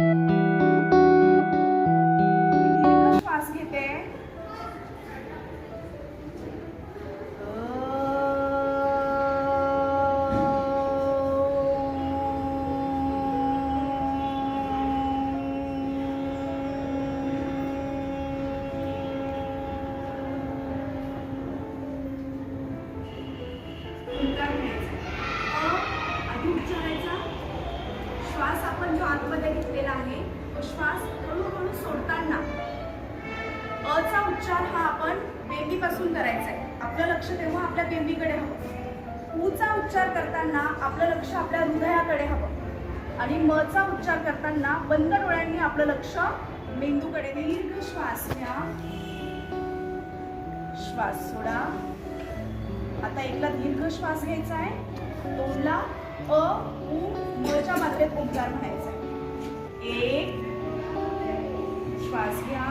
दीर्घ आपण जो आतमध्ये घेतलेला आहे तो श्वास हळूहळू सोडताना अचा उच्चार हा आपण बेंबीपासून करायचा आहे आपलं लक्ष तेव्हा आपल्या बेंबीकडे हवं. ऊचा उच्चार करताना आपलं लक्ष आपल्या हृदयाकडे हवं. आणि मचा उच्चार करताना बंद डोळ्यांनी आपलं लक्ष मेंदूकडे. दीर्घ श्वास घ्या. श्वास सोडा. आता एकला दीर्घ श्वास घ्यायचा आहे दोनला अ उ मच्या मात्रेत ओंकार म्हणायचा. एक श्वास घ्या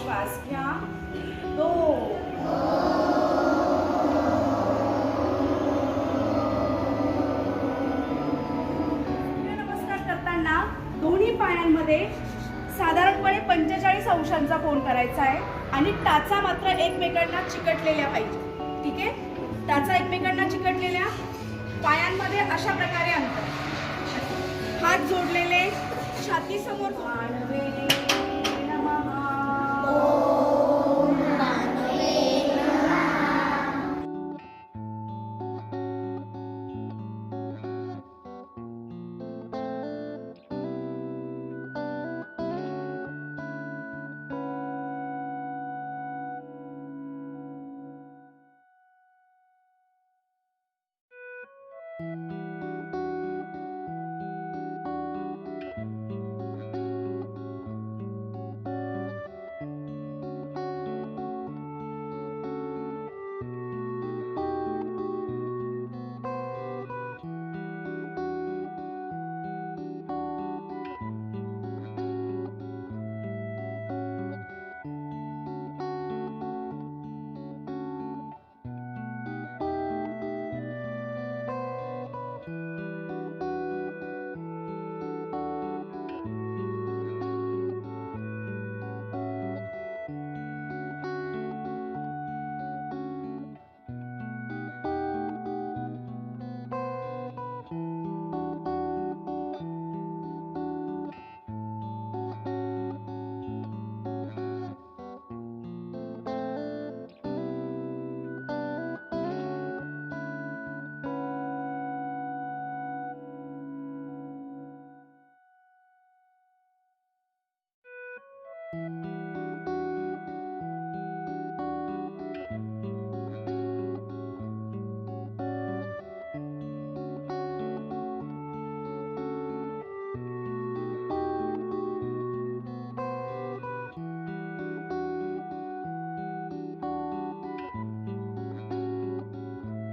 श्वास घ्या दोन. करताना दोन्ही पायांमध्ये साधारणपणे पंचेचाळीस अंशांचा कोण करायचा आहे आणि टाचा मात्र एकमेकांना चिकटलेल्या पाहिजे. ठीक आहे? टाचा एकमेकांना पायांमध्ये अशा प्रकारे अंतर. हात जोडलेले छातीसमोर